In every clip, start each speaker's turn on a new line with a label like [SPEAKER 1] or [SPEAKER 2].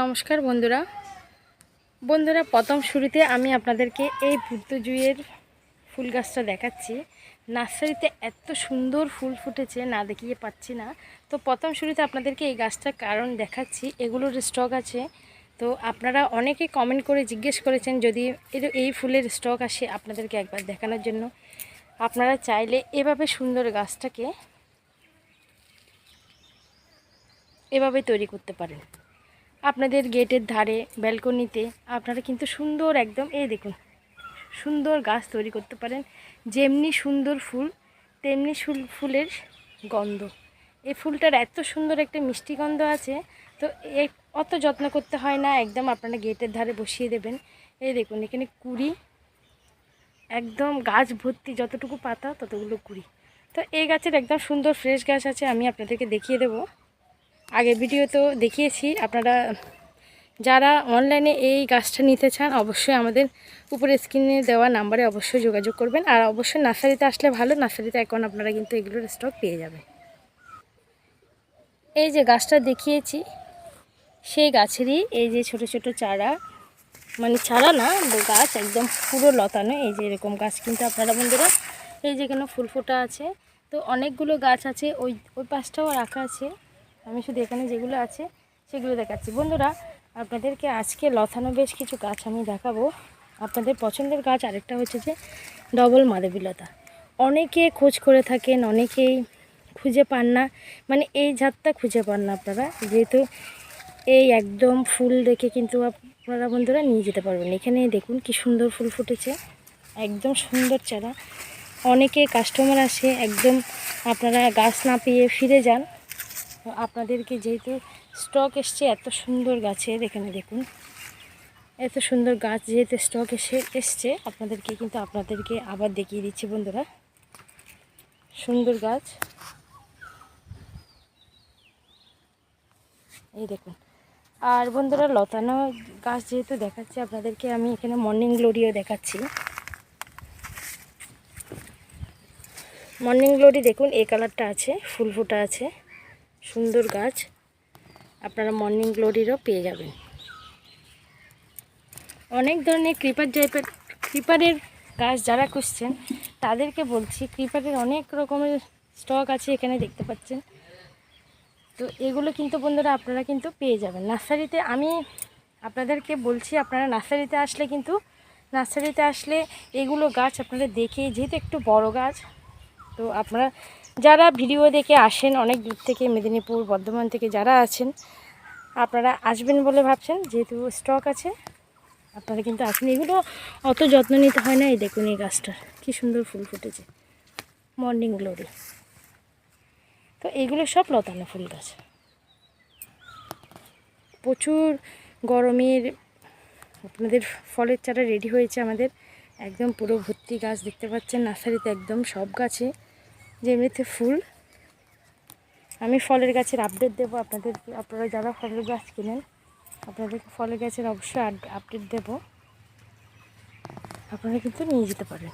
[SPEAKER 1] নমস্কার বন্ধুরা। বন্ধুরা, প্রথম শুরুতে আমি আপনাদেরকে এই বুদ্ধজুইয়ের ফুল গাছটা দেখাচ্ছি। নার্সারিতে এত সুন্দর ফুল ফুটেছে, না দেখিয়ে পাচ্ছি না। তো প্রথম শুরুতে আপনাদেরকে এই গাছটার কারণ দেখাচ্ছি, এগুলোর স্টক আছে। তো আপনারা অনেকে কমেন্ট করে জিজ্ঞেস করেছেন যদি এই ফুলের স্টক আসে আপনাদেরকে একবার দেখানোর জন্য। আপনারা চাইলে এভাবে সুন্দর গাছটাকে এভাবে তৈরি করতে পারেন। আপনাদের গেটের ধারে, ব্যালকনিতে আপনারা কিন্তু সুন্দর একদম, এই দেখুন, সুন্দর গাছ তৈরি করতে পারেন। যেমনি সুন্দর ফুল, তেমনি ফুলের গন্ধ। এই ফুলটার এত সুন্দর একটা মিষ্টি গন্ধ আছে, তো অত যত্ন করতে হয় না, একদম আপনারা গেটের ধারে বসিয়ে দেবেন। এই দেখুন, এখানে কুড়ি, একদম গাছ ভর্তি যতটুকু পাতা ততগুলো কুড়ি। তো এই গাছের একদম সুন্দর ফ্রেশ গাছ আছে, আমি আপনাদেরকে দেখিয়ে দেবো। আগে ভিডিও তো দেখিয়েছি, আপনারা যারা অনলাইনে এই গাছটা নিতে চান, অবশ্যই আমাদের উপরে স্ক্রিনে দেওয়া নাম্বারে অবশ্যই যোগাযোগ করবেন। আর অবশ্যই নার্সারিতে আসলে ভালো, নার্সারিতে এখন আপনারা কিন্তু এগুলোর স্টক পেয়ে যাবেন। এই যে গাছটা দেখিয়েছি, সেই গাছেরই এই যে ছোট ছোট চারা মানে চারা না গাছ একদম পুরো লতানো, এই যে এরকম গাছ কিন্তু আপনারা বন্ধুরা, এই যে এখানে ফুল ফোটা আছে। তো অনেকগুলো গাছ আছে, ওই ওই পাশটাও রাখা আছে। আমি শুধু এখানে যেগুলো আছে সেগুলো দেখাচ্ছি। বন্ধুরা, আপনাদেরকে আজকে লথানো বেশ কিছু গাছ আমি দেখাবো। আপনাদের পছন্দের গাছ আরেকটা হচ্ছে যে ডবল মাদেবিলতা। অনেকে খোঁজ করে থাকেন, অনেকেই খুঁজে পান না। মানে এই জাতটা খুঁজে পান না আপনারা। যেহেতু এই একদম ফুল দেখে কিন্তু আপনারা বন্ধুরা নিয়ে যেতে পারবেন। এখানে দেখুন কি সুন্দর ফুল ফুটেছে। একদম সুন্দর চারা। অনেকে কাস্টমার আসে, একদম আপনারা গাছ না পেয়ে ফিরে যান। আপনাদেরকে যেহেতু স্টক এসছে, এত সুন্দর গাছের এখানে দেখুন। এত সুন্দর গাছ যেহেতু স্টক এসে, এসছে, আপনাদেরকে কিন্তু আপনাদেরকে আবার দেখিয়ে দিচ্ছি, বন্ধুরা। সুন্দর গাছ। এই দেখুন। আর বন্ধুরা, লতানো গাছ যেহেতু দেখাচ্ছি আপনাদেরকে, আমি এখানে মর্নিং গ্লোরিও দেখাচ্ছি। মর্নিং গ্লোরি দেখুন, এই কালারটা আছে, ফুল ফুটা আছে। সুন্দর গাছ আপনারা মর্নিং গ্লোরিরও পেয়ে যাবেন। অনেক ধরনের ক্রিপার টাইপের ক্রিপারের গাছ যারা খুঁজছেন, তাদেরকে বলছি ক্রিপারের অনেক রকমের স্টক আছে এখানে দেখতে পাচ্ছেন। তো এগুলো কিন্তু বন্ধুরা আপনারা কিন্তু পেয়ে যাবেন। নার্সারিতে আমি আপনাদেরকে বলছি, আপনারা নার্সারিতে আসলে কিন্তু, নার্সারিতে আসলে এগুলো গাছ আপনারা দেখে, যেহেতু একটু বড় গাছ, তো আপনারা যারা ভিডিও দেখে আসেন, অনেক দূর থেকে মেদিনীপুর, বর্ধমান থেকে যারা আছেন, আপনারা আসবেন বলে ভাবছেন, যেহেতু স্টক আছে, আপনারা কিন্তু আসেন। এগুলো অত যত্ন নিতে হয় না, এই দেখুন এই গাছটার কী সুন্দর ফুল ফুটেছে। মর্নিং গ্লোরি তো এগুলো সব লতানো ফুল গাছ। প্রচুর গরমের, আপনাদের ফলের চারা রেডি হয়েছে আমাদের। একদম পুরো ভর্তি গাছ দেখতে পাচ্ছেন, নার্সারিতে একদম সব গাছে। যেমনিতে ফুল। আমি ফলের গাছের আপডেট দেবো আপনাদের, আপনারা যারা ফলের গাছ কিনেন, আপনাদেরকে ফলের গাছের অবশ্যই আপডেট দেব। আপনারা কিন্তু নিয়ে যেতে পারেন।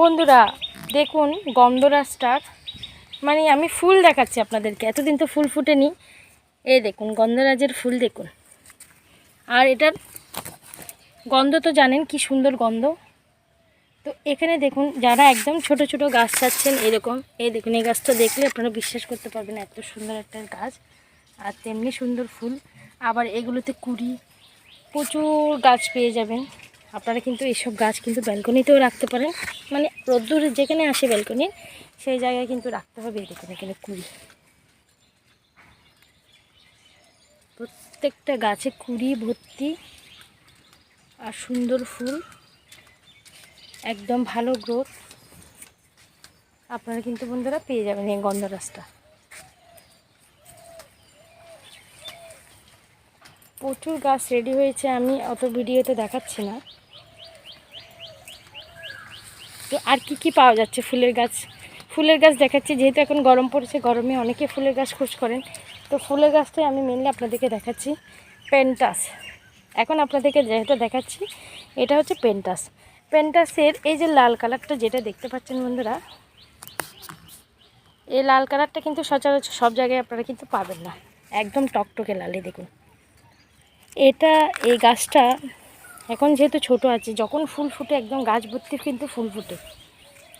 [SPEAKER 1] বন্ধুরা, দেখুন গন্ধরাজটার মানে আমি ফুল দেখাচ্ছি আপনাদেরকে, এতদিন তো ফুল ফুটেনি। এই দেখুন, গন্ধরাজের ফুল দেখুন। আর এটার গন্ধ তো জানেন, কি সুন্দর গন্ধ। তো এখানে দেখুন, যারা একদম ছোট ছোট গাছ চাচ্ছেন, এরকম, এই দেখুন, এই গাছটা দেখলে আপনারা বিশ্বাস করতে পারবেন এত সুন্দর একটা গাছ, আর তেমনি সুন্দর ফুল। আবার এগুলোতে কুড়ি, প্রচুর গাছ পেয়ে যাবেন। আপনারা কিন্তু এইসব গাছ কিন্তু ব্যালকনিতেও রাখতে পারেন। মানে রোদ্দুর যেখানে আসে ব্যালকনি, সেই জায়গায় কিন্তু রাখতে হবে। দেখুন, এখানে কুড়ি। প্রত্যেকটা গাছে কুড়ি, ভর্তি, আর সুন্দর ফুল। একদম ভালো গ্রোথ আপনারা কিন্তু বন্ধুরা পেয়ে যাবেন এই গন্ধরাজটা প্রচুর গাছ রেডি হয়েছে, আমি অত ভিডিওতে দেখাচ্ছি না। তো আর কি কি পাওয়া যাচ্ছে ফুলের গাছ? ফুলের গাছ দেখাচ্ছি, যেহেতু এখন গরম পড়েছে, গরমে অনেকে ফুলের গাছ খোঁজ করেন। তো ফুলের গাছটাই আমি মেনলি আপনাদেরকে দেখাচ্ছি। পেন্টাস এখন আপনাদেরকে যেটা দেখাচ্ছি, এটা হচ্ছে পেন্টাস পেন্টাসের এই যে লাল কালারটা যেটা দেখতে পাচ্ছেন বন্ধুরা, এই লাল কালারটা কিন্তু সচরাচর সব জায়গায় আপনারা কিন্তু পাবেন না। একদম টকটকে লালে দেখুন। এটা, এই গাছটা এখন যেহেতু ছোট আছে, যখন ফুল ফুটে, একদম গাছ ভর্তি কিন্তু ফুল ফুটে।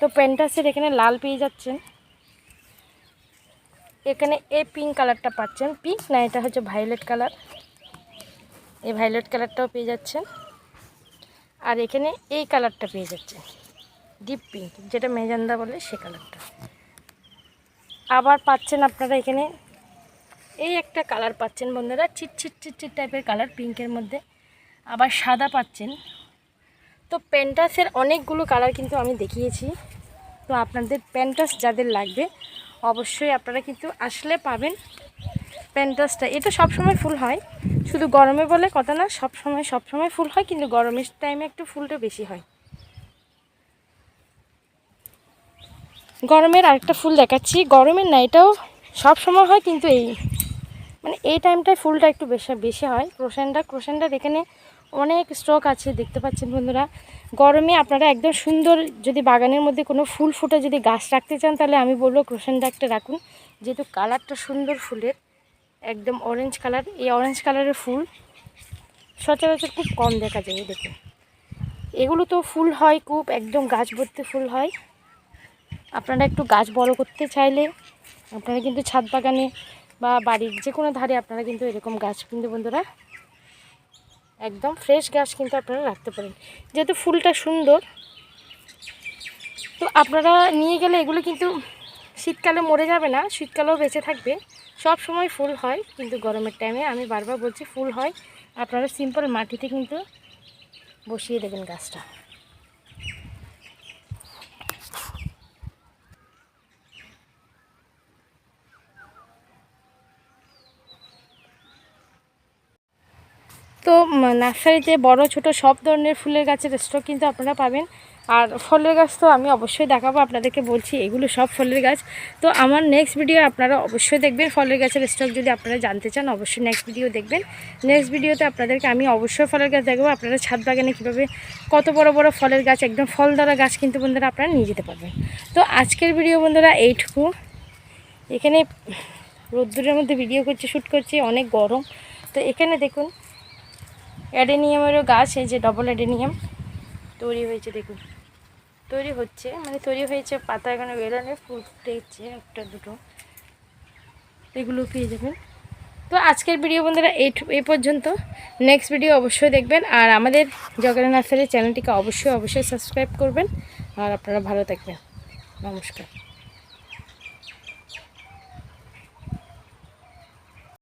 [SPEAKER 1] তো প্যান্টাসের এখানে লাল পেয়ে যাচ্ছেন। এখানে এই পিঙ্ক কালারটা পাচ্ছেন। পিঙ্ক না, এটা হচ্ছে ভায়োলেট কালার। এই ভায়োলেট কালারটাও পেয়ে যাচ্ছেন। আর এখানে এই কালারটা পেয়ে যাচ্ছে। ডিপ পিঙ্ক যেটা মেজান্দা বলে সে কালারটা। আবার পাচ্ছেন আপনারা এখানে এই একটা কালার পাচ্ছেন বন্ধুরা চিট চিট চিট চিট টাইপের কালার পিঙ্কের মধ্যে। আবার সাদা পাচ্ছেন। তো প্যান্টাসের অনেকগুলো কালার কিন্তু আমি দেখিয়েছি। তো আপনাদের প্যান্টাস যাদের লাগবে, অবশ্যই আপনারা কিন্তু আসলে পাবেন প্যান্টাসটা এটা সব সময় ফুল হয়। শুধু গরমে বলে কথা না, সব সময় সব সময় ফুল হয়, কিন্তু গরমের টাইমে একটু ফুলটা বেশি হয়। গরমের আরেকটা ফুল দেখাচ্ছি। গরমের না, এটাও সব সময় হয়, কিন্তু এই মানে এই টাইমটায় ফুলটা একটু বেশি বেশি হয়। ক্রোশেন্ডা ক্রোশেন্ডার এখানে অনেক স্টক আছে, দেখতে পাচ্ছেন বন্ধুরা। গরমে আপনারা একদম সুন্দর যদি বাগানের মধ্যে কোনো ফুল ফুটে যদি গাছ রাখতে চান, তাহলে আমি বলব ক্রোশেন্ডা একটা রাখুন। যেহেতু কালারটা সুন্দর ফুলের একদম অরেঞ্জ কালার এই অরেঞ্জ কালারের ফুল সচরাচর খুব কম দেখা যায় দেখুন। এগুলো তো ফুল হয় খুব, একদম গাছ ভর্তি ফুল হয়। আপনারা একটু গাছ বড় করতে চাইলে, আপনারা কিন্তু ছাদ বাগানে বা বাড়ির যে কোনো ধারে আপনারা কিন্তু এরকম গাছ কিন্তু বন্ধুরা, একদম ফ্রেশ গাছ কিন্তু আপনারা রাখতে পারেন। যেহেতু ফুলটা সুন্দর, তো আপনারা নিয়ে গেলে এগুলো কিন্তু শীতকালে মরে যাবে না, শীতকালেও বেঁচে থাকবে। সব সময় ফুল হয়, কিন্তু গরমের টাইমে আমি বারবার বলছি ফুল হয়। আপনারা সিম্পল মাটিতে কিন্তু বসিয়ে দেবেন গাছটা। তো নার্সারিতে বড় ছোট সব ধরনের ফুলের গাছের স্টক কিন্তু আপনারা পাবেন। আর ফলের গাছ তো আমি অবশ্যই দেখাবো, আপনাদেরকে বলছি, এগুলো সব ফলের গাছ। তো আমার নেক্সট ভিডিও আপনারা অবশ্যই দেখবেন ফলের গাছের স্টক যদি আপনারা জানতে চান, অবশ্যই নেক্সট ভিডিও দেখবেন। নেক্সট ভিডিওতে আপনাদেরকে আমি অবশ্যই ফলের গাছ দেখাবো, আপনারা ছাদ বাগানে কীভাবে কত বড় বড় ফলের গাছ, একদম ফল দ্বারা গাছ কিন্তু বন্ধুরা আপনারা নিয়ে যেতে পারবেন। তো আজকের ভিডিও বন্ধুরা এইটুকু। এখানে রোদ্দুরের মধ্যে ভিডিও করছি শ্যুট করছি, অনেক গরম। তো এখানে দেখুন, অ্যাডেনিয়ামেরও গাছ, এই যে ডবল অ্যাডেনিয়াম, তৈরি হয়েছে, দেখুন। তৈরি হচ্ছে। মানে তৈরি হয়েছে পাতা এখানে বেরোনে ফুটেছে একটা দুটো। এগুলো পেয়ে যাবেন তো আজকের ভিডিও বন্ধুরা এই এই পর্যন্ত। নেক্সট ভিডিও অবশ্যই দেখবেন। আর আমাদের জগন্নাথ নার্সারি চ্যানেলটিকে অবশ্যই অবশ্যই সাবস্ক্রাইব করবেন। আর আপনারা ভালো থাকবেন। নমস্কার।